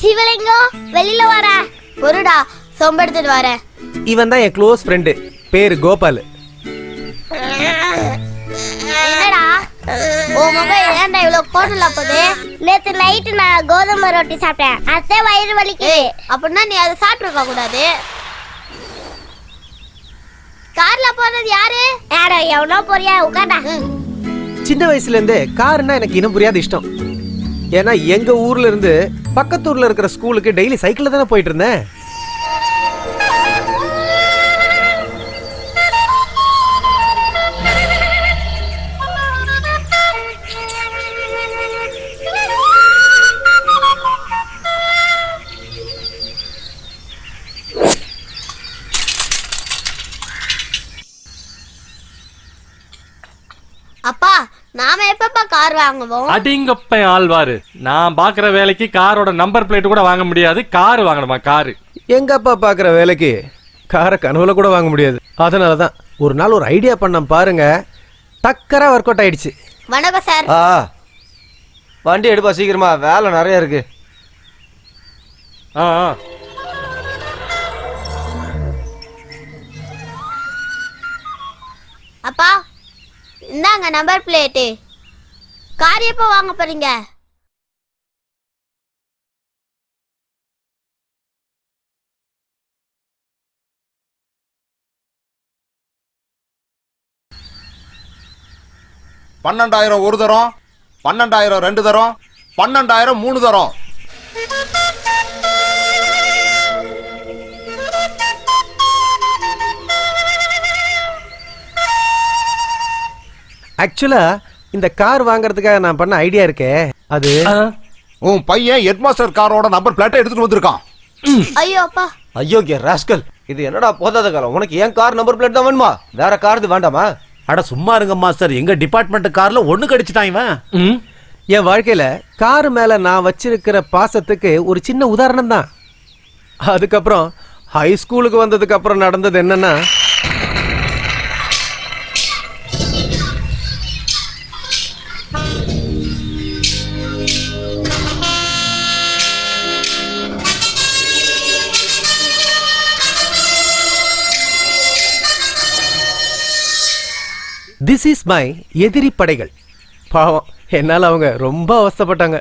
சிவலிங்கம் வெளியில வர பொருடா சொம்பெடுத்துட்டு வரேன் இவன் தான் என் க்ளோஸ் ஃப்ரெண்டு பேரு கோபால். என்னடா? ஓ முகம் ஏன்டா இவ்வளவு கோட்டல போகுது? நேத்து நைட்டு நான் கோதுமை ரொட்டி சாப்பிட்டேன். அத்தை வயிறு வலிக்குது. அப்படின்னா நீ அதை சாப்பிட்டுருக்க கூடாது. கார்ல போறது யாரு? யாரா எவ்வளோ போறியா? உட்காண்டா சின்ன வயசுல இருந்தே காருன்னா எனக்கு இனம் புரியாத இஷ்டம். ஏன்னா எங்க ஊர்ல இருந்து பக்கத்தூர்ல இருக்கிற ஸ்கூலுக்கு டெய்லி சைக்கிள்ல தானே போயிட்டு இருந்தேன். அப்பா நாம எப்பப்பா கார் வாங்குவோம்? அடிங்கப்ப ஆழ்வாரு நான் பாக்குற வேலைக்கு காரோட நம்பர் பிளேட் கூட வாங்க முடியாது. கார் வாங்கணுமா? காரு. எங்க அப்பா பாக்குற வேலைக்கு? காரை கனவுல கூட வாங்க முடியாது. அதனால தான் ஒரு நாள் ஒரு ஐடியா பண்ண பாருங்க. டக்கரா ஒர்க் அவுட் ஆயிடுச்சு. வணக்கம் சார். ஆ வண்டி எடுப்பா சீக்கிரமா. வேலை நிறைய இருக்கு. ஆ ஆ. அப்பா இந்தாங்க நம்பர் பிளேட்டு கார் எப்போ வாங்க போறீங்க? பன்னெண்டாயிரம் ஒரு தரம் பன்னெண்டாயிரம் ரெண்டு தரம் பன்னெண்டாயிரம் மூணு தரம். ஆக்சுவலா இந்த கார் வாங்குறதுக்காக நான் பண்ண ஐடியா இருக்கே. அது. உன் பையன் ஹெட்மாஸ்டர் காரோட நம்பர் பிளேட்டை எடுத்துட்டு வந்திருக்கான். ஐயோ அப்பா. ஐயோக்கிய ராஸ்கல் இது என்னடா போதாத காலம்? உனக்கு ஏன் கார் நம்பர் பிளேட் தான் வேணுமா? வேற கார் இது வேண்டாமா? அட சும்மா இருங்க மாஸ்டர் எங்க டிபார்ட்மெண்ட் கார்ல ஒண்ணு கடிச்சிட்டான் இவன். ம். என் வாழ்க்கையில கார் மேல நான் வச்சிருக்கிற பாசத்துக்கு ஒரு சின்ன உதாரணம் தான் அதுக்கப்புறம் ஹை ஸ்கூலுக்கு வந்ததுக்கு அப்புறம் நடந்தது என்னன்னா திஸ் இஸ் மை எதிரி படைகள். பாவம் என்னால் அவங்க ரொம்ப அவஸ்தைப்பட்டாங்க.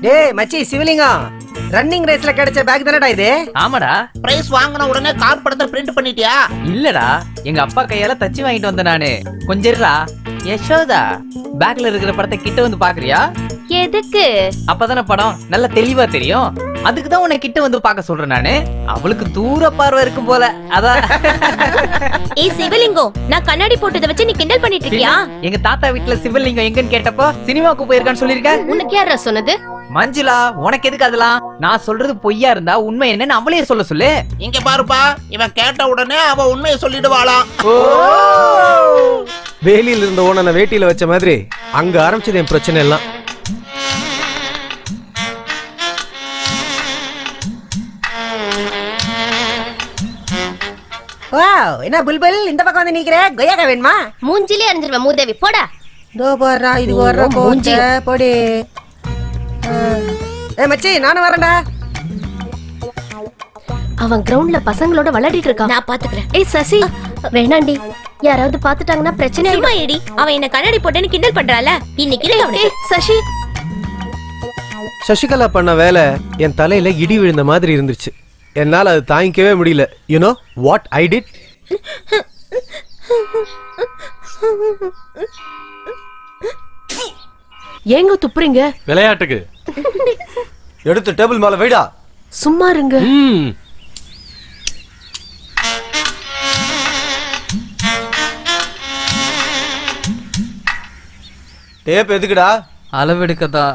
டேய் மச்சி சிவலிங்கம். ரன்னிங் ரேஸ்ல கிடைச்ச பேக் தானடா இது? ஆமாடா. பிரைஸ் வாங்கின உடனே கார் படத்தை பிரிண்ட் பண்ணிட்டியா? இல்லடா. எங்க அப்பா கையால தச்சு வாங்கிட்டு வந்தேன் நானு. கொஞ்சம் இருடா யசோதா பேக்ல இருக்கிற படத்தை கிட்ட வந்து பாக்குறியா? எதுக்கு? அப்பதானே படம் நல்ல தெளிவா தெரியும். அதுக்கு தான் உன்னை கிட்ட வந்து பார்க்க சொல்றேன் நானு. அவளுக்கு தூர பார்வை இருக்கும் போல. அதான் ஏய் சிவலிங்கம் நான் கண்ணாடி போட்டதை வச்சு நீ கிண்டல் பண்ணிட்டு இருக்கியா? எங்க தாத்தா வீட்டுல சிவலிங்கம் எங்கன்னு கேட்டப்போ சினிமாவுக்கு போயிருக்கான்னு சொல்லிருக்க உனக்கு யாரா சொன்னது? மஞ்சுளா உனக்கு எதுக்கு அதெல்லாம்? நான் சொல்றது பொய்யா இருந்தா உண்மை என்னன்னு அவளே சொல்ல சொல்லு. இங்க பாருப்பா இவன் கேட்ட உடனே அவ உண்மையை சொல்லிடுவாளாம் வேலியில் இருந்த ஓனனை வேட்டியில வச்ச மாதிரி அங்க ஆரம்பிச்சது என் பிரச்சனை எல்லாம். வாவ் என்ன புல்புல்? இந்த பக்கம் வந்து நிக்கிற? கொய்யாக்கா வேணுமா? மூஞ்சிலே அறிஞ்சிருவேன் மூதேவி போடா. தோ போடுறா இது போச்சு போடி. ஏ மச்சி நானும் வரேன்டா. அவன் கிரவுண்ட்ல பசங்களோட விளையாடிட்டு இருக்கான். நான் பாத்துக்கிறேன். ஏய் சசி வேணாண்டி. யாராவது பாத்துட்டாங்கன்னா பிரச்சனை சும்மா ஏடி. அவன் என்ன கண்ணாடி போட்டேன்னு கிண்டல் பண்றால இன்னைக்கு அவனுக்கு சசி. சசிகலா பண்ண வேலை என் தலையில இடி விழுந்த மாதிரி இருந்துச்சு. என்னால அது தாங்கிக்கவே முடியல. யூனோ வாட் ஐ டிட் ஏங்க துப்புறீங்க? விளையாட்டுக்கு. எடுத்து டேபிள் மேல வைடா. சும்மா இருங்க. டேப் எதுக்குடா? அளவெடுக்கதான்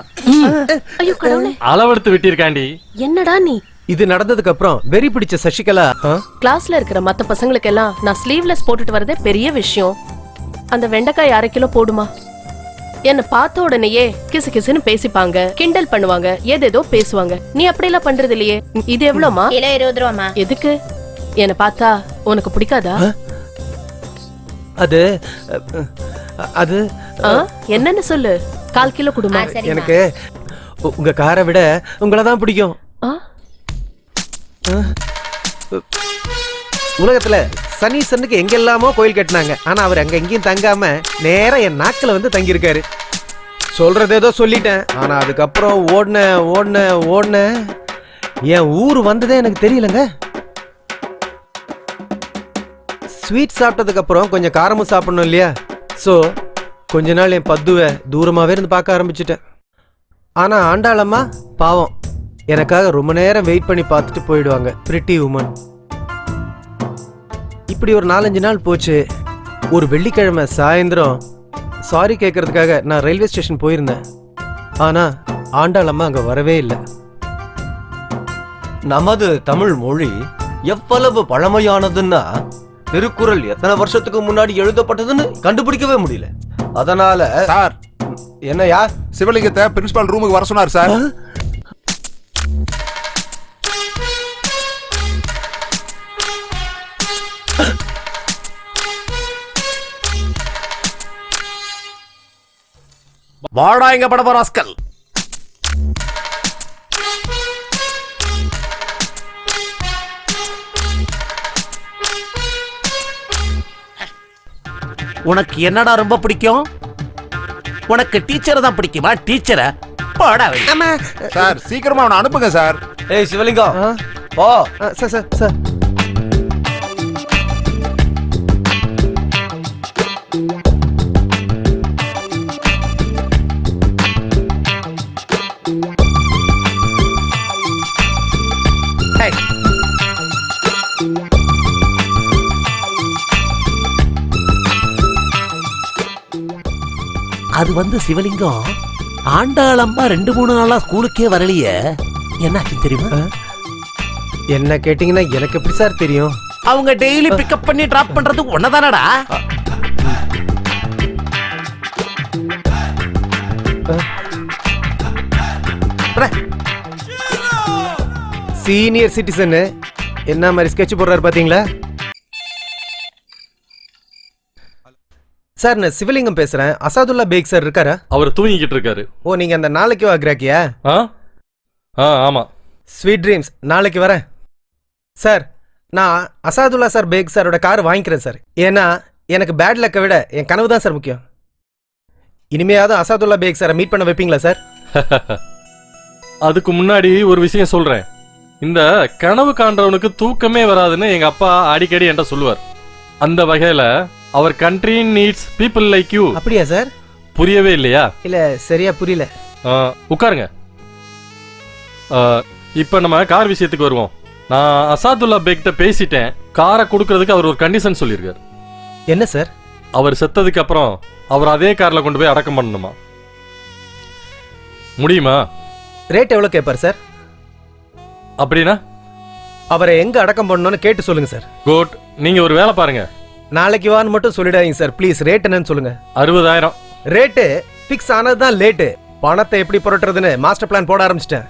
ஐயோ கடவுளே. அளவெடுத்து விட்டிருக்காண்டி. என்னடா நீ? இது நடந்ததுக்கு அப்புறம் வெறி பிடிச்ச சசிகலா? கிளாஸ்ல இருக்கிற மத்த பசங்களுக்கு எல்லாம் நான் ஸ்லீவ்லெஸ் போட்டுட்டு வரதே பெரிய விஷயம். அந்த வெண்டைக்காய் அரை கிலோ போடுமா? என்ன பார்த்த உடனேயே கிசு கிசுன்னு பேசிப்பாங்க. கிண்டல் பண்ணுவாங்க. ஏதேதோ பேசுவாங்க. நீ அப்படியெல்லாம் பண்றது இல்லையே இது எவ்வளவுமா கிலோ இருபது ரூபாமா எதுக்கு? என்ன பார்த்தா உனக்கு பிடிக்காதா? அது அது ஆ? என்னன்னு சொல்லு. கால் கிலோ குடுமா. எனக்கு உ- உங்க காரை விட உங்களை தான் பிடிக்கும். ஆ? ஆ? உலகத்துல சனீசனுக்கு எங்கெல்லாமோ கோயில் கட்டினாங்க. ஆனா அவர் அங்க எங்கேயும் தங்காம நேரா என் நாக்கில் வந்து தங்கியிருக்காரு. சொல்றது ஏதோ சொல்லிட்டேன். ஆனா அதுக்கப்புறம் ஓடின ஓடின ஓடின என் ஊர் வந்ததே எனக்கு தெரியலங்க. ஸ்வீட் சாப்பிட்டதுக்கு அப்புறம் கொஞ்சம் காரமும் சாப்பிடணும் இல்லையா? ஸோ கொஞ்ச நாள் என் பத்துவை தூரமாகவே இருந்து பார்க்க ஆரம்பிச்சிட்டேன். ஆனால் ஆண்டாளம்மா பாவம். எனக்காக ரொம்ப நேரம் வெயிட் பண்ணி பார்த்துட்டு போயிடுவாங்க. பிரிட்டி உமன் இப்படி ஒரு நாலஞ்சு நாள் போச்சு. ஒரு வெள்ளிக்கிழமை சாயந்தரம். சாரி கேட்கறதுக்காக நான் ரயில்வே ஸ்டேஷன் போயிருந்தேன். ஆனால் ஆண்டாளம்மா அங்கே வரவே இல்லை. நமது தமிழ் மொழி எவ்வளவு பழமையானதுன்னா திருக்குறள் எத்தனை வருஷத்துக்கு முன்னாடி எழுதப்பட்டதுன்னு கண்டுபிடிக்கவே முடியல. அதனால சார் என்னையா சிவலிங்கத்தை பிரின்சிபால் ரூமுக்கு வர சொன்னார் சார். வாடா எங்க படப ராஸ்கல். உனக்கு என்னடா ரொம்ப பிடிக்கும்? உனக்கு டீச்சரை தான் பிடிக்குமா? டீச்சரை? போடா வெளிய. சார் சீக்கிரமா அவனை அனுப்புங்க சார். ஏய் சிவலிங்கம்? போ. Sir sir sir. அது வந்து சிவலிங்கம். ஆண்டாளம்மா ரெண்டு மூணு நாளா ஸ்கூலுக்கே வரலையே. என்னாச்சு தெரியுமா? என்ன கேட்டிங்கன்னா எனக்கு எப்படி சார் தெரியும்? அவங்க டெய்லி பிக்கப் பண்ணி டிராப் பண்றது ஒன்னதானடா சீனியர் சிட்டிசனு என்ன மாதிரி ஸ்கெட்ச் போடுறாரு பாத்தீங்களா? சார் நான் சிவலிங்கம் பேசுறேன். அசாதுல்லா பேக் சார் இருக்காரா? அவர் தூங்கிக்கிட்டு இருக்காரு. ஓ நீங்க அந்த நாளைக்கு வாக்குறாக்கியா ஆ? ஆ ஆமா. ஸ்வீட் ட்ரீம்ஸ் நாளைக்கு வரேன். சார் நான் அசாதுல்லா சார் பேக் சாரோட கார் வாங்கிக்கிறேன் சார். ஏன்னா எனக்கு பேட் லக்கை விட என் கனவு தான் சார் முக்கியம். இனிமையாவது அசாதுல்லா பேக் சாரை மீட் பண்ண வைப்பீங்களா சார்? அதுக்கு முன்னாடி ஒரு விஷயம் சொல்றேன். இந்த கனவு காண்றவனுக்கு தூக்கமே வராதுன்னு எங்க அப்பா அடிக்கடி என்கிட்ட சொல்லுவார். அந்த வகையில அவர் country needs people like you அப்படியா சார் புரியவே இல்லையா? இல்ல சரியா புரியல. உட்காருங்க. இப்ப நம்ம கார் விஷயத்துக்கு வருவோம். நான் அசாதுல்லா பேக்கிட்ட பேசிட்டேன். காரை கொடுக்கறதுக்கு அவர் ஒரு கண்டிஷன் சொல்லியிருக்காரு. என்ன சார் அவர் செத்ததுக்கு அப்புறம் அவர் அதே கார்ல கொண்டு போய் அடக்கம் பண்ணணுமா? முடியுமா? ரேட் எவ்வளோ கேட்பார் சார் அப்படின்னா? அவரை எங்க அடக்கம் பண்ணணும்னு கேட்டு சொல்லுங்க சார் குட் நீங்க ஒரு வேலை பாருங்க. நாளைக்கு வான்னு மட்டும் சொல்லிடாதீங்க சார். ப்ளீஸ் ரேட் என்னன்னு சொல்லுங்க. அறுபதாயிரம். ரேட்டு ஃபிக்ஸ் ஆனது தான் லேட்டு பணத்தை எப்படி புரட்டுறதுன்னு மாஸ்டர் பிளான் போட ஆரம்பிச்சிட்டேன்.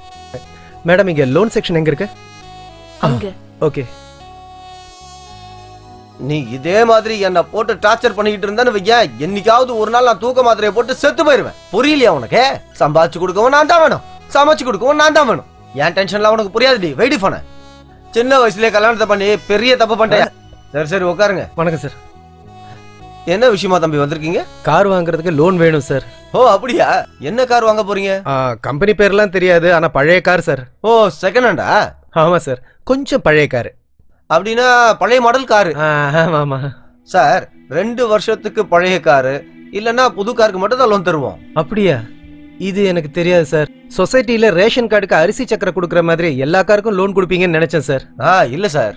மேடம் இங்க லோன் செக்ஷன் எங்க இருக்கு? அங்க ஓகே நீ இதே மாதிரி என்ன போட்டு டார்ச்சர் பண்ணிக்கிட்டு இருந்தேன்னு வையேன் என்னைக்காவது ஒரு நாள் நான் தூக்க மாத்திரையை போட்டு செத்து போயிருவேன். புரியலையா உனக்கு? சம்பாதிச்சு கொடுக்கவும் நான் தான் வேணும். சமைச்சு கொடுக்கவும் நான் தான் வேணும். என் டென்ஷன்லாம் உனக்கு புரியாதுடி வெயிட் பண்ண சின்ன வயசுலயே கல்யாணத்தை பண்ணி பெரிய தப்பு பண்ணிட்டேன். சரி சரி உட்காருங்க. வணக்கம் சார். என்ன விஷயமா தம்பி வந்திருக்கீங்க? கார் வாங்குறதுக்கு லோன் வேணும் சார். ஓ அப்படியா? என்ன கார் வாங்க போறீங்க? கம்பெனி பேர்லாம் தெரியாது ஆனா பழைய கார் சார். ஓ செகண்ட் ஹேண்டா ஆமா சார். கொஞ்சம் பழைய கார். அப்படின்னா பழைய மாடல் காரு. ஆமா ஆமா. சார் ரெண்டு வருஷத்துக்கு பழைய காரு இல்லனா புது காருக்கு மட்டும் தான் லோன் தருவோம். அப்படியா? இது எனக்கு தெரியாது சார். சொசைட்டில ரேஷன் கார்டுக்கு அரிசி சக்கரை கொடுக்குற மாதிரி எல்லா காருக்கும் லோன் கொடுப்பீங்கன்னு நினைச்சேன் சார். ஆ இல்ல சார்.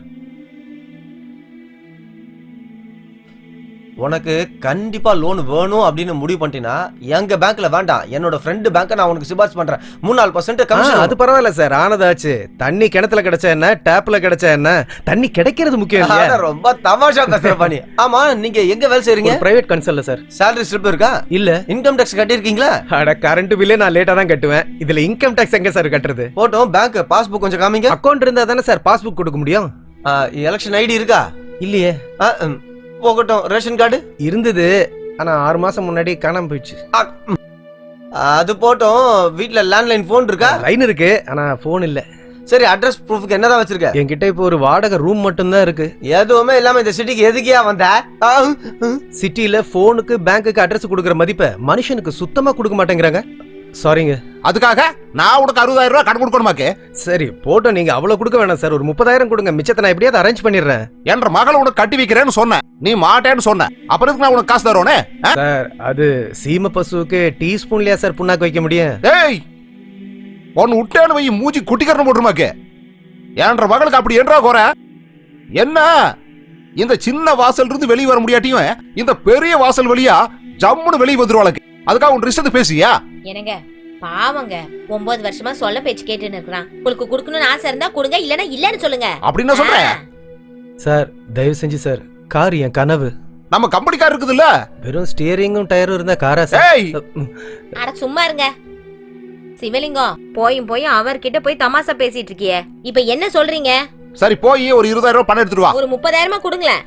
உனக்கு கண்டிப்பா லோன் வேணும் அப்படின்னு முடிவு பண்ணிட்டீங்கன்னா எங்க பேங்க்ல வேண்டாம். என்னோட ஃப்ரெண்டு பேங்க் நான் உனக்கு சிபாரிசு பண்றேன். மூணு நாலு பர்சன்ட் கமிஷன் அது பரவாயில்ல சார். ஆனதாச்சு. தண்ணி கிணத்துல கிடைச்சா என்ன? டேப்ல கிடைச்சா என்ன? தண்ணி கிடைக்கிறது முக்கியம் ரொம்ப தமாஷா பேசுற பண்ணி ஆமா நீங்க எங்க வேலை செய்றீங்க? பிரைவேட் கன்சல்ல சார். சேலரி ஸ்லிப் இருக்கா? இல்ல. இன்கம் டேக்ஸ் கட்டியிருக்கீங்களா? அட கரண்ட் பில்லே நான் லேட்டா தான் கட்டுவேன். இதுல இன்கம் டாக்ஸ் எங்க சார் கட்டுறது? போட்டோம் பேங்க் பாஸ்புக் கொஞ்சம் காமிங்க. அக்கவுண்ட் இருந்தா தானே சார் பாஸ்புக் கொடுக்க முடியும்? எலெக்ஷன் ஐடி இருக்கா? இல்லையே. போகட்டும் ரேஷன் கார்டு? இருந்தது. ஆனா ஆறு மாசம் முன்னாடி காணாம போயிடுச்சு. அது போட்டோம். வீட்ல லேண்ட்லைன் ஃபோன் இருக்கா? லைன் இருக்கு ஆனா ஃபோன் இல்ல. சரி அட்ரஸ் ப்ரூஃப்க்கு என்னதான் வச்சிருக்க? என்கிட்ட இப்போ ஒரு வாடகை ரூம் மட்டும்தான் இருக்கு. எதுவுமே இல்லாம இந்த சிட்டிக்கு எதுக்கியா வந்த. சிட்டில ஃபோனுக்கு பேங்க்குக்கு அட்ரஸ் கொடுக்குற மதிப்பை மனுஷனுக்கு சுத்தமா கொடுக்க மாட்டேங்கிறாங்க. சாரிங்க அதுக்காக நான் உனக்கு அறுபதாயிரம் ரூபாய் கடன் கொடுக்கணுமாக்கு? சரி போட்டோ நீங்க அவ்வளவு கொடுக்க வேணாம் சார். ஒரு முப்பதாயிரம் கொடுங்க. மிச்சத்தை நான் எப்படியாவது அரேஞ்ச் பண்ணிடுறேன். என்ற மகளை உனக்கு கட்டி வைக்கிறேன்னு சொன்னேன். நீ மாட்டேன்னு சொன்ன. அப்புறம் நான் உனக்கு காசு தருவேனே? சார் அது சீம பசுவுக்கு டீஸ்பூன்லயா சார் புண்ணாக்கு வைக்க முடியும்? ஏய்! ஒன்னு விட்டேன்னு வை மூஞ்சி குட்டிக்கரணம் போட்டுருமாக்கு. என்ற மகளுக்கு அப்படி என்றா குறை என்ன? இந்த சின்ன வாசல் இருந்து வெளியே வர முடியாட்டியும் இந்த பெரிய வாசல் வழியா ஜம்முன்னு வெளியே வந்துருவாளுக்கு. அதுக்காக உன் இஷ்டத்துக்கு பேசியா என்னங்க பாவங்க. ஒன்பது வருஷமா சொல்ல பேச்சு கேட்டுன்னு இருக்கிறான். உங்களுக்கு கொடுக்கணும்னு ஆசை இருந்தா கொடுங்க இல்லனா இல்லன்னு சொல்லுங்க. அப்படின்னு சொல்றேன். சார் தயவு செஞ்சு சார் கார் என் கனவு. நம்ம கம்பெனிக்கார் இருக்குதுல்ல? வெறும் ஸ்டியரிங்கும் டயரும் இருந்தா காரா சார். அட சும்மா இருங்க. சிவலிங்கம் போயும் போயும் அவர்கிட்ட போய் தமாசா பேசிட்டு இருக்கியே. இப்ப என்ன சொல்றீங்க? சரி போய் ஒரு இருபதாயிரம் ரூபாய் பணம் எடுத்துட்டு வா. ஒரு முப்பதாயிரமா கொடுங்களேன்.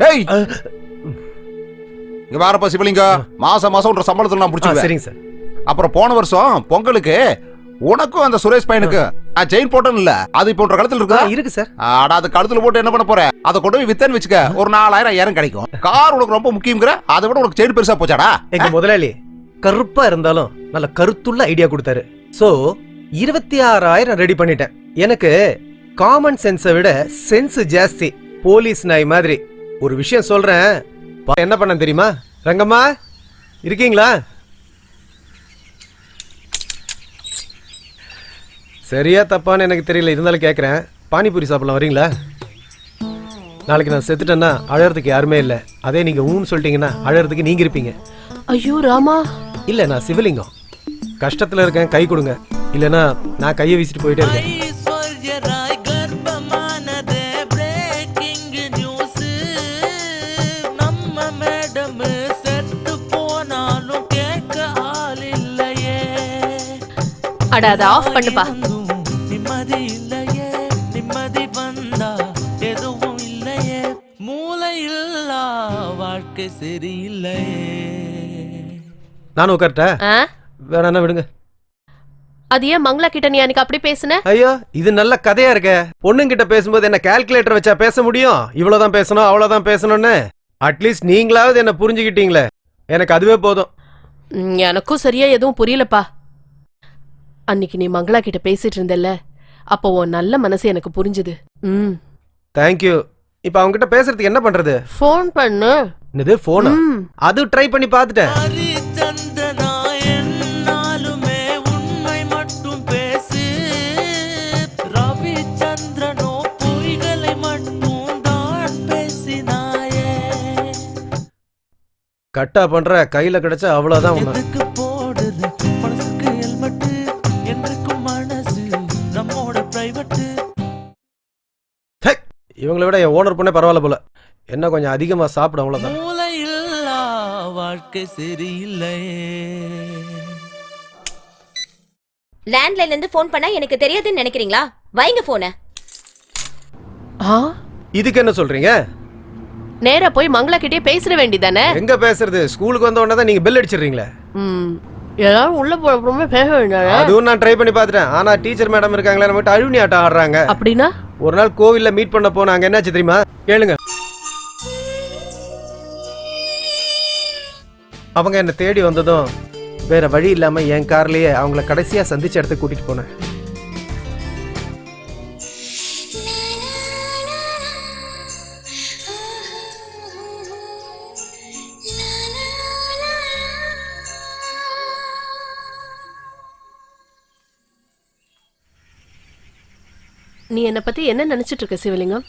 இங்க வாரப்பா சிவலிங்க. மாசம் மாசம் உன்ற சம்பளத்துல நான் ஆ, முடிச்சுக்குவேன். சரிங்க சார். அப்புறம் போன வருஷம் பொங்கலுக்கு உனக்கும் அந்த சுரேஷ் பையனுக்கு நான் செயின் போட்டேன் இல்ல அது இப்போ உன்ற கழுத்துல ஆ, இருக்குதா இருக்கு சார். ஆடா அது கழுத்துல போட்டு என்ன பண்ண போற? அதை கொண்டு போய் வித்தன்னு வச்சுக்க ஒரு நாலாயிரம் ஐயாயிரம் கிடைக்கும். கார் உனக்கு ரொம்ப முக்கியங்கிற அதை விட உனக்கு செயின் பெருசா போச்சாடா? எங்க முதலாளி கருப்பா இருந்தாலும் நல்ல கருத்துள்ள ஐடியா கொடுத்தாரு. சோ இருபத்தி ஆறாயிரம் ரெடி பண்ணிட்டேன். எனக்கு காமன் சென்ஸை விட சென்ஸ் ஜாஸ்தி. போலீஸ் நாய் மாதிரி. ஒரு விஷயம் சொல்றேன். என்ன பண்ண தெரியுமா? ரங்கம்மா இருக்கீங்களா? சரியா தப்பான்னு எனக்கு தெரியல. இருந்தாலும் கேட்குறேன் பானிபூரி சாப்பிடலாம் வரீங்களா? நாளைக்கு நான் செத்துட்டேன்னா அழறதுக்கு யாருமே இல்லை. அதே நீங்க ஊன்னு சொல்லிட்டீங்கன்னா அழறதுக்கு நீங்க இருப்பீங்க. ஐயோ ராமா. இல்ல நான் சிவலிங்கம். கஷ்டத்துல இருக்கேன் கை கொடுங்க. இல்லனா நான் கையை வீசிட்டு போயிட்டே இருக்கேன். அட அதை ஆஃப் பண்ணுப்பா. நிம்மதி இல்லையே நிம்மதி வந்தா எதுவும் இல்லையே. மூளை இல்லா வாழ்க்கை சரியில்லையே. நானும் உட்கார்ட்டா ஆ? வேணாண்ணா விடுங்க. அது ஏன் மங்களா கிட்ட நீ அன்னைக்கு அப்படி பேசுன? ஐயோ இது நல்ல கதையா இருக்க. பொண்ணுங்கிட்ட பேசும்போது என்ன கால்குலேட்டர் வச்சா பேச முடியும்? இவ்வளவுதான் பேசணும் அவ்வளவுதான் பேசணும்னு? அட்லீஸ்ட் நீங்களாவது என்ன புரிஞ்சுக்கிட்டீங்களே. எனக்கு அதுவே போதும். எனக்கும் சரியா எதுவும் புரியலப்பா. அன்னைக்கு நீ மங்களா கிட்ட பேசிட்டு இருந்தல்ல அப்போ உன் நல்ல மனசு எனக்கு புரிஞ்சுது. ம். தேங்க்யூ இப்ப அவங்க கிட்ட பேசுறதுக்கு என்ன பண்றது? ஃபோன் பண்ணு. என்னது போனா ம். அது ட்ரை பண்ணி பார்த்துட்டேன். ஹரிச்சந்திரனா என்னாலுமே உண்மை மட்டும் பேசு. ரவிச்சந்திரனோ பொய்களை மட்டும் தான் பேசினாயே. கட்டா பண்ற கையில கிடைச்சா அவ்வளவுதான் உன்னை எதுக்கு இவங்களை விட என் ஓனர் பொண்ணே பரவாயில்ல போல. என்ன கொஞ்சம் அதிகமா சாப்பிட இல்லா வாழ்க்கை சரியில்லையே லேண்ட்லைன்ல இருந்து ஃபோன் பண்ணா எனக்கு தெரியாதுன்னு நினைக்கிறீங்களா? வைங்க போன ஆ? இதுக்கு என்ன சொல்றீங்க? நேரா போய் மங்களா கிட்டே பேசிட வேண்டியதானே? எங்க பேசுறது? ஸ்கூலுக்கு வந்த உடனே தான் நீங்க பெல் அடிச்சிடுறீங்களே. ம். எல்லாரும் உள்ள போறப்பமே பேச வேண்டியதானே? அதுவும் நான் ட்ரை பண்ணி பார்த்துட்டேன். ஆனா டீச்சர் மேடம் இருக்காங்களே நம்ம கிட்ட அழுவணி ஆட்டம் ஆடுறாங்க. அப்படின்னா? ஒரு நாள் கோவில்ல மீட் பண்ண போனாங்க என்னாச்சு தெரியுமா? கேளுங்க. அவங்க என்னை தேடி வந்ததும் வேற வழி இல்லாமல் என் கார்லேயே அவங்கள கடைசியாக சந்திச்ச இடத்துக்கு கூட்டிகிட்டு போனேன். நீ என்னை பத்தி என்ன நினைச்சிட்டு இருக்க சிவலிங்கம்?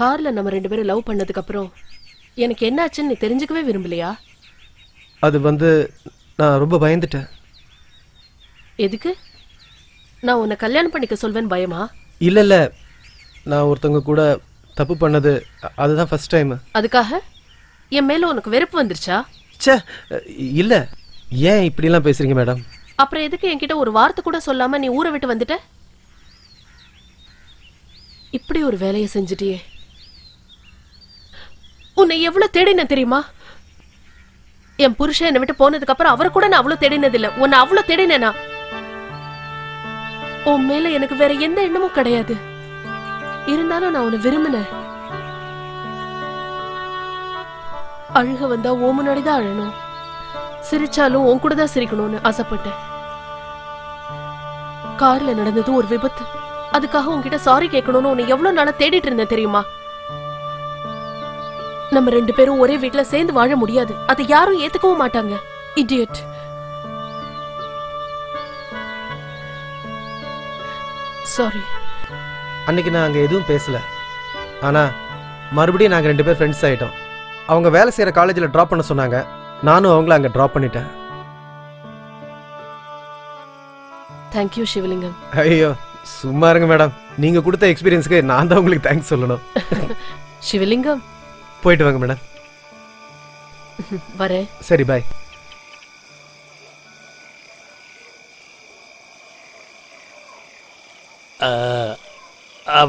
கார்ல நம்ம ரெண்டு பேரும் லவ் பண்ணதுக்கு அப்புறம் எனக்கு என்னாச்சுன்னு நீ தெரிஞ்சுக்கவே விரும்பலையா? அது வந்து நான் ரொம்ப பயந்துட்டேன். எதுக்கு? நான் உன்னை கல்யாணம் பண்ணிக்க சொல்வேன் பயமா? இல்ல இல்ல. நான் ஒருத்தவங்க கூட தப்பு பண்ணது அதுதான் ஃபர்ஸ்ட் டைம் அதுக்காக? என் மேல உனக்கு வெறுப்பு வந்துருச்சா? ச்சே இல்ல. ஏன் இப்படிலாம் பேசுறீங்க மேடம்? அப்புறம் எதுக்கு என்கிட்ட ஒரு வார்த்தை கூட சொல்லாம நீ ஊரை விட்டு வந்துட்ட? இப்படி ஒரு வேலையை செஞ்சுட்டியே. உன்னை எவ்வளவு தேடின தெரியுமா? என் புருஷன் என்னை விட்டு போனதுக்கு அப்புறம் அவரை கூட நான் அவ்வளவு தேடினது இல்ல உன்னை அவ்வளவு தேடினா உன் மேல எனக்கு வேற எந்த எண்ணமும் கிடையாது. இருந்தாலும் நான் உன்னை விரும்பினேன். அழுக வந்தா ஓ முன்னாடிதான் அழணும். சிரிச்சாலும் உன் கூட தான் சிரிக்கணும்னு ஆசைப்பட்டேன். கார்ல நடந்தது ஒரு விபத்து. அதுக்காக உன்கிட்ட சாரி கேட்கணும்னு உன்னை எவ்வளவு நாளா தேடிட்டு இருந்தேன் தெரியுமா? நம்ம ரெண்டு பேரும் ஒரே வீட்டுல சேர்ந்து வாழ முடியாது. அதை யாரும் ஏத்துக்கவும் மாட்டாங்க. இடியட் சாரி அன்னைக்கு நான் அங்கே எதுவும் பேசல. ஆனால் மறுபடியும் நாங்கள் ரெண்டு பேர் ஃப்ரெண்ட்ஸ் ஆகிட்டோம் அவங்க வேலை செய்கிற காலேஜில் ட்ராப் பண்ண சொன்னாங்க. நானும் அவங்கள அங்கே ட்ராப் பண்ணிட்டேன். தேங்க்யூ சிவலிங்கம் ஐயோ சும்மா இருங்க மேடம் நீங்கள் கொடுத்த எக்ஸ்பீரியன்ஸ்க்கு நான் தான் உங்களுக்கு தேங்க்ஸ் சொல்லணும். சிவலிங்கம் போயிட்டு வாங்க மேடம் வரேன். சரி பாய்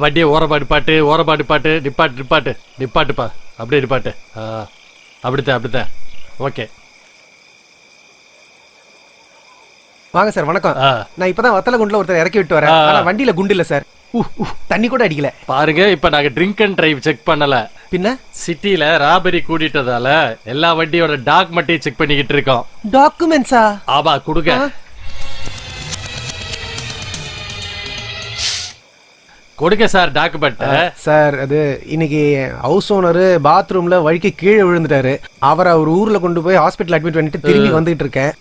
வண்டியை ஓரமா நிப்பாட்டு ஓரமா நிப்பாட்டு நிப்பாட்டு நிப்பாட்டு நிப்பாட்டுப்பா. அப்படியே நிப்பாட்டு. ஆ, அப்படித்தான் அப்படித்தான். ஓகே. வாங்க சார் வணக்கம். நான் இப்பதான் வத்தல குண்டுல ஒருத்தர் இறக்கி விட்டு வரேன். ஆனா வண்டியில குண்டு இல்ல சார். தண்ணி கூட அடிக்கல. பாருங்க இப்ப நாங்க ட்ரிங்க் அண்ட் டிரைவ் செக் பண்ணல. பின்ன? சிட்டில ராபரி கூட்டிட்டதால எல்லா வண்டியோட டாக்குமெண்ட்டையும் செக் பண்ணிக்கிட்டு இருக்கோம். டாக்குமெண்ட்ஸா? ஆமா கொடுங்க. கொடுங்க சார் டாக்குமெண்ட் சார் அது இன்னைக்கு ஹவுஸ் ஓனர் பாத்ரூம்ல வழுக்கி கீழே விழுந்துட்டாரு. அவரை அவர் ஊர்ல கொண்டு போய் ஹாஸ்பிட்டல் அட்மிட் பண்ணிட்டு திரும்பி வந்துகிட்டு இருக்கேன்.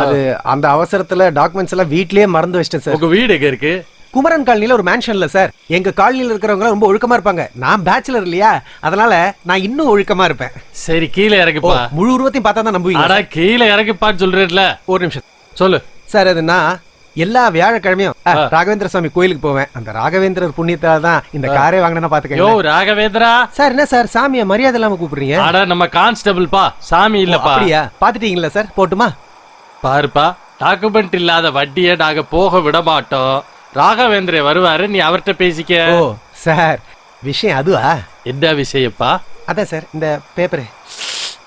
அது அந்த அவசரத்துல டாக்குமெண்ட்ஸ் எல்லாம் வீட்லயே மறந்து வச்சிட்டேன் சார். உங்க வீடு எங்க இருக்கு? குமரன் காலனில ஒரு மேன்ஷன்ல சார். எங்க காலனில இருக்கிறவங்க ரொம்ப ஒழுக்கமா இருப்பாங்க. நான் பேச்சுலர் இல்லையா? அதனால நான் இன்னும் ஒழுக்கமா இருப்பேன். சரி கீழே இறங்குப்பா. முழு உருவத்தையும் பார்த்தா தான் நம்புவீங்க அடா கீழே இறங்குப்பான்னு சொல்றேன்ல ஒரு நிமிஷம். சொல்லு. சார் அது நான் எல்லா வியாழக்கிழமையும் ராகவேந்திர சுவாமி கோயிலுக்கு போவேன். அந்த ராகவேந்திரர் புண்ணியத்தால தான் இந்த காரே வாங்கினா யோ பாத்துக்கங்க ராகவேந்திரா! சார் என்ன சார் சாமியை மரியாதை இல்லாம கூப்பிடுறீங்க? அட நம்ம கான்ஸ்டபிள் பா. சாமி இல்லப்பா. அப்படியா? பாத்துட்டீங்களா சார்? போட்டுமா? பாருப்பா டாக்குமெண்ட் இல்லாத வட்டியை நாங்க போக விட மாட்டோம் ராகவேந்திர வருவாரு நீ அவர்கிட்ட பேசிக்க. Oh sir. விஷயம் அதுவா? என்ன விஷயப்பா? அதான் சார் இந்த பேப்பரு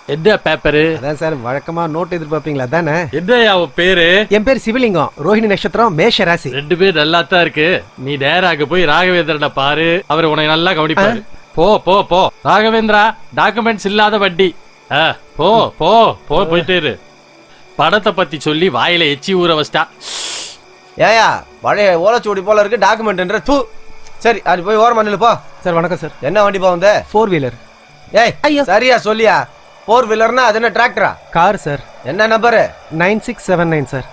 என்ன பேப்பரு? அதான் சார் வழக்கமா நோட் எதிர்பார்ப்பீங்களா? அதானே? என்னய்யா உன் பேரு? என் பேர் சிவலிங்கம் ரோஹிணி நட்சத்திரம் மேஷ ராசி. ரெண்டு பேர் நல்லா தான் இருக்கு. நீ நேராக போய் ராகவேந்திரனை பாரு. அவர் உன்னை நல்லா கவனிப்பாரு. போ போ போ. ராகவேந்திரா டாக்குமெண்ட்ஸ் இல்லாத வட்டி ஆ, போ போ போ போயிட்டே இரு. படத்தை பத்தி சொல்லி வாயில எச்சி ஊற வச்சிட்டா. ஏயா பழைய ஓலைச்சுவடி போல இருக்கு டாக்குமெண்ட்ன்ற தூ. சரி அது போய் ஓரமா நில்லு போ. சார் வணக்கம் சார். என்ன வண்டி போ வந்த ஃபோர் வீலர் ஏய் ஐயோ. சரியா சொல்லியா? ஃபோர் வீலர்னா அது என்ன டிராக்டரா கார் சார் என்ன number nine six seven nine sir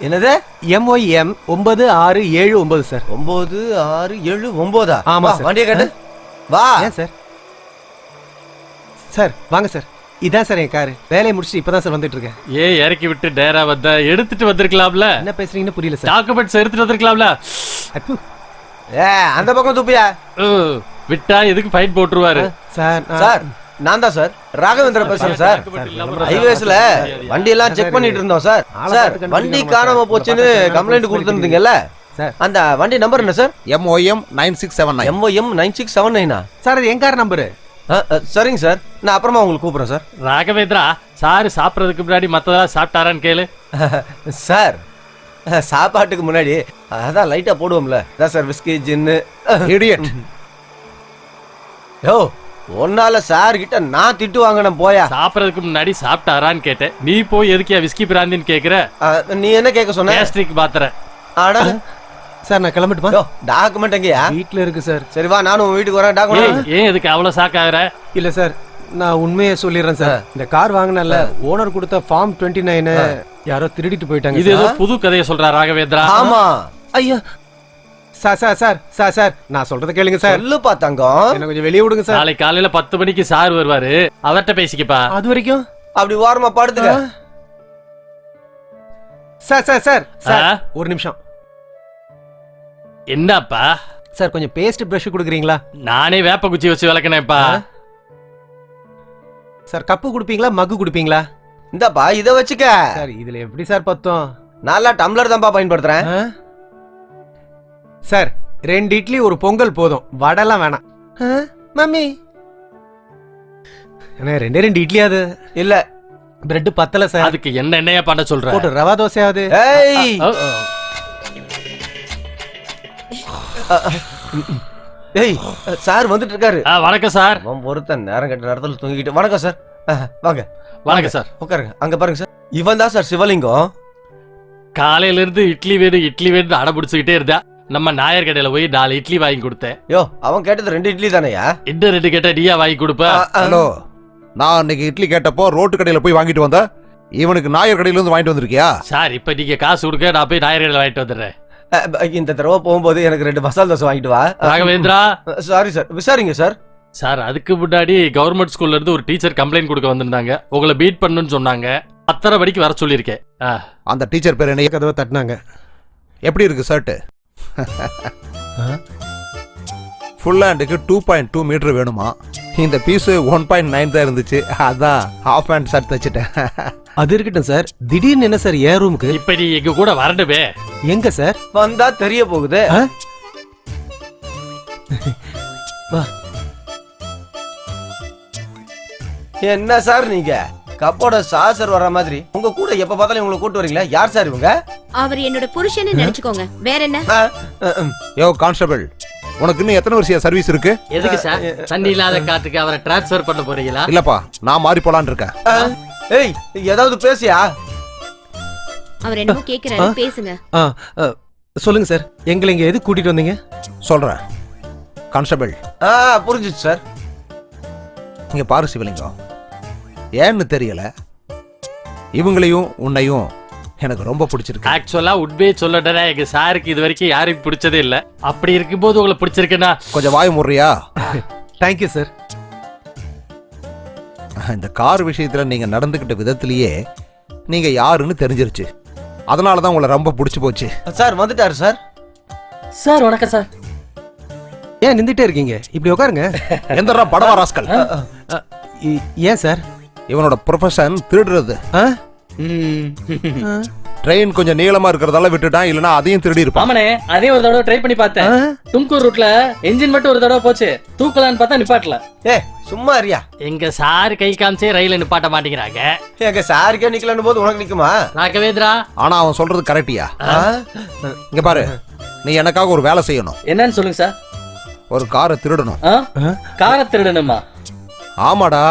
என்னது? எம்ஒய்எம் ஒன்பது ஆறு ஏழு ஒன்பது சார் ஒன்பது ஆறு ஏழு ஒன்பதா? ஆமா சார். வண்டியை கட்டு. வா. ஏன் சார் சார் வாங்க சார் இதான் சார் என் காரு வேலையை முடிச்சுட்டு இப்பதான் சார் வந்துட்டு இருக்கேன் ஏன் இறக்கி விட்டு நேரா வந்த எடுத்துட்டு வந்திருக்கலாம்ல? என்ன பேசுறீங்கன்னு புரியல சார் டாக்குமெண்ட்ஸ் எடுத்துட்டு வந்திருக்கலாம்ல? அப்பு. ஏ அந்த பக்கம் துப்பியா? ஓ, விட்டா எதுக்கு ஃபைன் போட்டுருவாரு? சார் சார் நான் தான் சார். ராகவேந்திர பேசுறேன் சார். ஹைவேஸ்ல வண்டி எல்லாம் செக் பண்ணிட்டு இருந்தோம் சார். சார் வண்டி காணாம. போச்சுன்னு கம்ப்ளைண்ட் கொடுத்துருந்தீங்கல்ல? அந்த வண்டி நம்பர் என்ன sir? MOM nine six seven nine MOM nine six seven நைனா சார் அது என் கார் நம்பரு சரிங்க சார். நான் அப்புறமா உங்களுக்கு கூப்பிடுறேன் சார். ராகவேந்திரா சாரு சாப்பிடறதுக்கு முன்னாடி மத்ததெல்லாம் சாப்பிட்டாரான்னு கேளு. சார் சாப்பாட்டுக்கு முன்னாடி அதான் லைட்டா போடுவோம்ல. அதான் sir whisky gin idiot yo ஒன்னால சார் கிட்ட நான் திட்டு வாங்கினேன் போயா. சாப்பிடறதுக்கு முன்னாடி சாப்பிட்டாரான்னு கேட்டேன். நீ போய் எதுக்கியா விஸ்கி பிராந்தின்னு கேக்குற? நீ என்ன கேட்க சொன்ன? கேஸ்ட்ரிக் மாத்திர அட. சார் நான் கிளம்பட்டுமா? டாக்குமெண்ட் எங்கயா? வீட்ல இருக்கு சார். சரி வா நானும் உன் வீட்டுக்கு வரேன். டாக்குமெண்ட் ஏன் எதுக்கு அவ்வளவு சாக்காகிற இல்ல சார் நான் உண்மையை சொல்லிடுறேன் சார். இந்த கார் வாங்கினல ஓனர் கொடுத்த ஃபார்ம் டுவெண்ட்டி நைனு யாரோ திருடிட்டு போயிட்டாங்க இது ஏதோ. புது கதையை சொல்றா ராகவேந்திரா ஆமா. ஐயா sir sir sir sir sir நான் சொல்றத கேளுங்க சார். சொல்லுப்பா தங்கம். என்ன கொஞ்சம் வெளியே விடுங்க சார். நாளை காலையில பத்து மணிக்கு சார் வருவாரு. அவர்கிட்ட பேசிக்கப்பா. அது வரைக்கும்? அப்படி ஓரமா படுத்துக்க. சார் சார் சார் சார் ஆ? ஒரு நிமிஷம். என்னப்பா? சார் கொஞ்சம் பேஸ்ட் பிரஷ் கொடுக்குறீங்களா? நானே வேப்ப குச்சி வச்சு விளக்கினேன்ப்பா. சார் கப்பு கொடுப்பீங்களா மக்கு கொடுப்பீங்களா? இந்தப்பா இத வச்சுக்க. சார் இதுல எப்படி சார் பத்தம்? நல்லா டம்ளர் தான்ப்பா பயன்படுத்துறேன்? சார் ரெண்டு இட்லி ஒரு பொங்கல் போதும். வடைலாம் வேணாம்? மம்மி. அண்ணே ரெண்டே ரெண்டு இட்லி அது. இல்ல. பிரெட் பத்தல சார். அதுக்கு என்ன என்னையா பண்ண சொல்ற? போட்டு ரவா தோசையாவது ஏய். ஏய் சார் வந்துட்டு இருக்காரு ஆ, வணக்கம் சார். ஒருத்தன் நேரம் கட்ட நேரத்துல தூங்கிக்கிட்டு வணக்கம் சார். வாங்க. வணக்கம் சார். உட்காருங்க. அங்க பாருங்க சார். இவன் தான் சார் சிவலிங்கம். காலையில இருந்து இட்லி வேணும் இட்லி வேணும் அடம்பிடிச்சுக்கிட்டே இருந்தா நம்ம நாயர் கடையில போய் நாலு இட்லி வாங்கி கொடுத்தேன். யோ அவன் கேட்டது ரெண்டு இட்லி தானேயா? இன்னும் ரெண்டு கேட்டா நீயா வாங்கி கொடுப்ப. ஹலோ நான் அன்னைக்கு இட்லி கேட்டப்போ ரோட்டு கடையில போய் வாங்கிட்டு வந்தேன் இவனுக்கு நாயர் கடையில இருந்து வாங்கிட்டு வந்திருக்கியா? சார் இப்ப நீங்க காசு கொடுக்க நான் போய் நாயர் கடையில வாங்கிட்டு வந்துடுறேன். இந்த தடவை போகும்போது எனக்கு ரெண்டு மசாலா தோசை வாங்கிட்டு வா. ராகவேந்திரா? Sorry sir. விசாரிங்க சார். சார் அதுக்கு முன்னாடி கவர்மெண்ட் ஸ்கூல்ல இருந்து ஒரு டீச்சர் கம்ப்ளைண்ட் கொடுக்க வந்திருந்தாங்க. உங்களை பீட் பண்ணுன்னு சொன்னாங்க. பத்தரை மணிக்கு வர சொல்லியிருக்கேன். ஆ, அந்த டீச்சர் பேர் என்ன? கதவை தட்டினாங்க. எப்படி இருக்கு ஷர்ட்டு ஃபுல் ஹேண்டுக்கு டூ பாயிண்ட் டூ மீட்டர் வேணுமா? இந்த பீஸு ஒன் பாயிண்ட் நைன் தான் இருந்துச்சு. அதான் ஹாஃப் ஹேண்ட் ஷர்ட் தச்சுட்டேன். அது இருக்கட்டும் சார் திடீர்னு என்ன சார் ஏன் ரூமுக்கு இப்ப நீ எங்க கூட வரணுமே எங்க சார் வந்தா தெரிய போகுது. ஆ? வா. என்ன சார் நீங்க? கப்போட சாசர் வர மாதிரி உங்க கூட எப்ப பார்த்தாலும் உங்களை கூட்டு வரீங்களா? யார் சார் இவங்க? அவர் என்னோட புருஷன்னு நினைச்சுக்கோங்க. வேற என்ன. Yo constable. உனக்கு இன்னும் எத்தனை வருஷம் சர்வீஸ் இருக்கு? எதுக்கு சார்? தண்ணி இல்லாத காட்டுக்கு அவரை டிரான்ஸ்ஃபர் பண்ண போறீங்களா? இல்லப்பா நான் மாறி போலான்னு இருக்கேன். ஏய் ஏதாவது பேசியா? அவர் என்னமோ கேக்குறாரு? பேசுங்க. சொல்லுங்க சார். எங்களை இங்க எது கூட்டிட்டு வந்தீங்க? சொல்றேன். கான்ஸ்டபிள். ஆ புரிஞ்சுச்சு சார். இங்க பாரு சிவலிங்கம். ஏன்னு தெரியல. இவங்களையும் உன்னையும் எனக்கு ரொம்ப பிடிச்சிருக்கு. ஆக்சுவலா உண்மையே சொல்லட்டா எங்க சாருக்கு இது வரைக்கும் யாருக்கும் பிடிச்சதே இல்ல. அப்படி இருக்கும்போது உங்களை பிடிச்சிருக்குன்னா கொஞ்சம் வாய் முறையா? தேங்க்யூ சார் இந்த கார் விஷயத்துல நீங்க நடந்துக்கிட்ட விதத்திலேயே நீங்க யாருன்னு தெரிஞ்சிருச்சு. அதனால தான் உங்களை ரொம்ப பிடிச்சி போச்சு. சார் வந்துட்டாரு சார் சார் வணக்கம் சார் ஏன் நின்றுட்டே இருக்கீங்க? இப்படி உட்காருங்க. எந்தரா படவா ராஸ்கல். ஏன் சார் இவனோட ப்ரொஃபஷன் திருடுறது. ஆ? ட்ரெயின் கொஞ்சம் நீளமா இருக்கிறதால விட்டுட்டான் இல்லனா அதையும் திருடி இருப்பான். ஆமாண்ணே அதே ஒரு தடவை ட்ரை பண்ணி பார்த்தேன்? தும்கூர் ரூட்ல என்ஜின் மட்டும் ஒரு தடவை போச்சு. தூக்கலான்னு பார்த்தா நிப்பாட்டல. ஏ சும்மா அறியா எங்க சார் கை காமிச்சே ரயில நிப்பாட்ட மாட்டேங்கிறாங்க. எங்க சாருக்கே நிக்கலன்னு போது உனக்கு நிக்குமா? ராகவேந்திரா? ஆனா அவன் சொல்றது கரெக்டியா? ஆ? இங்க பாரு நீ எனக்காக ஒரு வேலை செய்யணும். என்னன்னு சொல்லுங்க சார். ஒரு காரை திருடணும்? காரை திருடணுமா? ஆமாடா.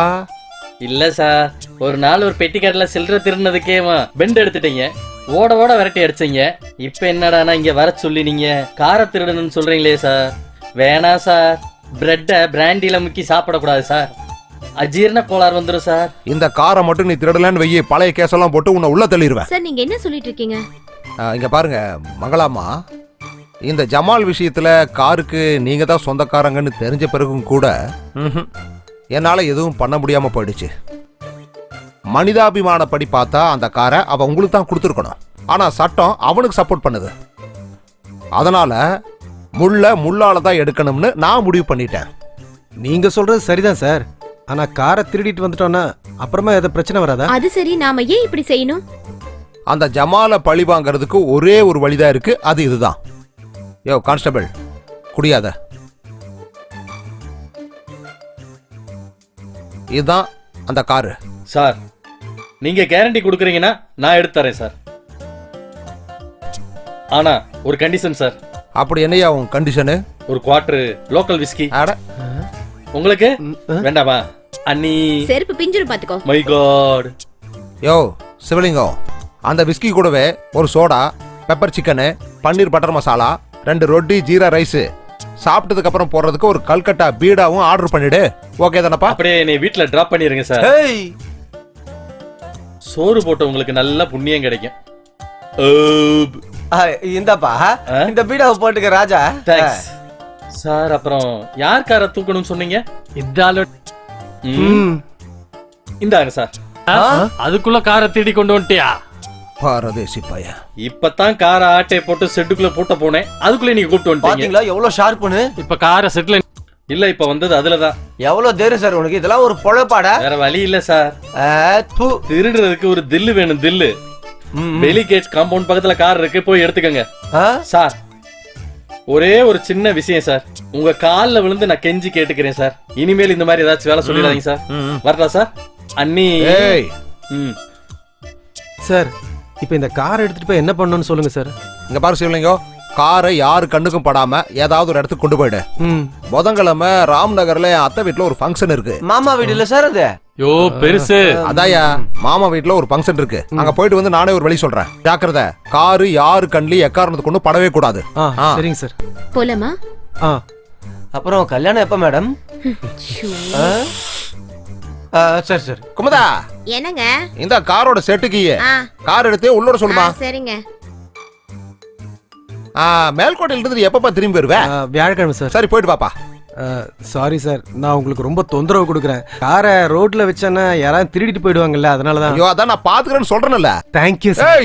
இல்ல சார். ஒரு நாள் ஒரு பெட்டி கடையில சில்லறை திருடினதுக்கே பெண்ட் எடுத்துட்டீங்க. ஓட ஓட விரட்டி அடிச்சீங்க. இப்ப என்னடானா இங்க வர சொல்லி நீங்க காரை திருடணும்னு சொல்றீங்களே சார். வேணாம் சார். பிரெட்டை பிராண்டில முக்கி சாப்பிடக்கூடாது சார். அஜீரண கோளாறு வந்துடும் சார். இந்த காரை மட்டும் நீ திருடலன்னு வெய்ய பழைய கேஸெல்லாம் போட்டு உன்னை உள்ள தள்ளிடுவேன் சார் நீங்க என்ன சொல்லிட்டு இருக்கீங்க இங்க பாருங்க மங்களாமா இந்த ஜமால் விஷயத்துல காருக்கு நீங்க தான் சொந்தக்காரங்கன்னு தெரிஞ்ச பிறகும் கூட என்னால எதுவும் பண்ண முடியாம போயிடுச்சு. மனிதாபிமானப்படி பார்த்தா அந்த காரை அவ உங்களுக்கு தான் கொடுத்துருக்கணும். ஆனா சட்டம் அவனுக்கு சப்போர்ட் பண்ணுது. அதனால முள்ள முள்ளால தான் எடுக்கணும்னு நான் முடிவு பண்ணிட்டேன். நீங்க சொல்றது சரிதான் சார். ஆனா காரை திருடிட்டு வந்துட்டோம்னா அப்புறமா எதாவது பிரச்சனை வராதா? அது சரி நாம ஏன் இப்படி செய்யணும்? அந்த ஜமாலை பழி வாங்குறதுக்கு ஒரே ஒரு வழிதான் இருக்கு. அது இதுதான். யோ கான்ஸ்டபிள் குடியாத. இதுதான் அந்த காரு. சார் நீங்க கேரண்டி கொடுக்குறீங்கன்னா நான் எடுத்து தரேன் சார். ஆனா ஒரு கண்டிஷன் சார். அப்படி என்னையா உன் கண்டிஷனு ஒரு குவார்டர் லோக்கல் விஸ்கி அட. உங்களுக்கு? வேண்டாமா? அண்ணி. செருப்பு பிஞ்சிரும் பாத்துக்கோ. My God yo Sivalingam. அந்த விஸ்கி கூடவே ஒரு soda pepper chicken paneer butter masala ரெண்டு ரொட்டி ஜீரா ரைஸ் சாப்பிட்டதுக்கு அப்புறம் போடுறதுக்கு ஒரு கல்கட்டா பீடாவும் ஆர்டர் பண்ணிடு. ஓகே தானப்பா? அப்படியே என்னை வீட்ல டிராப் பண்ணிருங்க சார் ஏய் சோறு போட்ட உங்களுக்கு நல்ல புண்ணியம் கிடைக்கும். ஓப். ஆ, இந்தாப்பா. ஆ? இந்த பீடாவை போட்டுக்க ராஜா. தேங்க்ஸ் சார் அப்புறம் யார் காரை தூக்கணும்னு சொன்னீங்க? இதாலும் ம். இந்தாங்க சார் அதுக்குள்ள காரை தேடி கொண்டு வந்துட்டியா? பாரதேசி பையன். இப்பதான் காரை ஆட்டையை போட்டு செட்டுக்குள்ள பூட்ட போனேன். அதுக்குள்ள நீங்க கூப்பிட்டு வந்துட்டீங்க. பாத்தீங்களா? எவ்வளவு ஷார்ப்புன்னு? இப்ப காரை செட்டில் இல்ல இப்ப வந்தது அதுலதான். எவ்வளவு தைரியம் சார் உனக்கு? இதெல்லாம் ஒரு பொழப்பாடா வேற வழி இல்ல சார். ஆ, தூ. திருடுறதுக்கு ஒரு தில்லு வேணும் தில்லு. ம், ம். வெளி கேட் காம்பவுண்ட் பக்கத்துல கார் இருக்கு போய் எடுத்துக்கங்க. ஆ? சார் ஒரே ஒரு சின்ன விஷயம் சார். உங்க கால்ல விழுந்து நான் கெஞ்சி கேட்டுக்கிறேன் சார். இனிமேல் இந்த மாதிரி ஏதாச்சும் வேலை சொல்லிடாதீங்க சார். வரட்டா சார்? அண்ணி. ஏய். ம். சார் இப்போ இந்த கார் எடுத்துட்டு போய் என்ன பண்ணணும்னு சொல்லுங்க சார் இங்க பாரு சிவலிங்கம் காரை யாரு கண்ணுக்கும் படாம ஏதாவது ஒரு இடத்துக்கு கொண்டு போயிடு. ம். புதன்கிழமை ராம்நகர்ல என் அத்தை வீட்டுல ஒரு ஃபங்க்ஷன் இருக்கு. மாமா வீடு இல்ல சார் அது? யோ பெருசு. அதாயா மாமா வீட்டுல ஒரு ஃபங்க்ஷன் இருக்கு. அங்க போயிட்டு வந்து நானே ஒரு வழி சொல்றேன். ஜாக்கிரதை காரு யாரு கண்லயும் எக்காரணத்துக்கு கொண்டு படவே கூடாது. ஆ ஆ. சரிங்க சார் போலாமா? ஆ. அப்புறம் கல்யாணம் எப்ப மேடம் ஆ? ஆ, சரி சரி. குமுதா! என்னங்க? இந்த காரோட செட்டுக்கு கார் எடுத்து உள்ளோட சொல்லுமா? சரிங்க. ஆ, மேல்கோட்டையில இருந்து எப்பப்பா திரும்பி வருவ? ஆ, வியாழக்கிழமை சார். சரி போயிட்டு பாப்பா சாரி சார். நான் உங்களுக்கு ரொம்ப தொந்தரவு கொடுக்குறேன். காரை ரோட்ல வச்சேன்னா யாராவது திருடிட்டு போயிடுவாங்கல்ல அதனால தான் ஐயோ அதான் நான் பாத்துக்கிறேன்னு சொல்றேன்ல. Thank you sir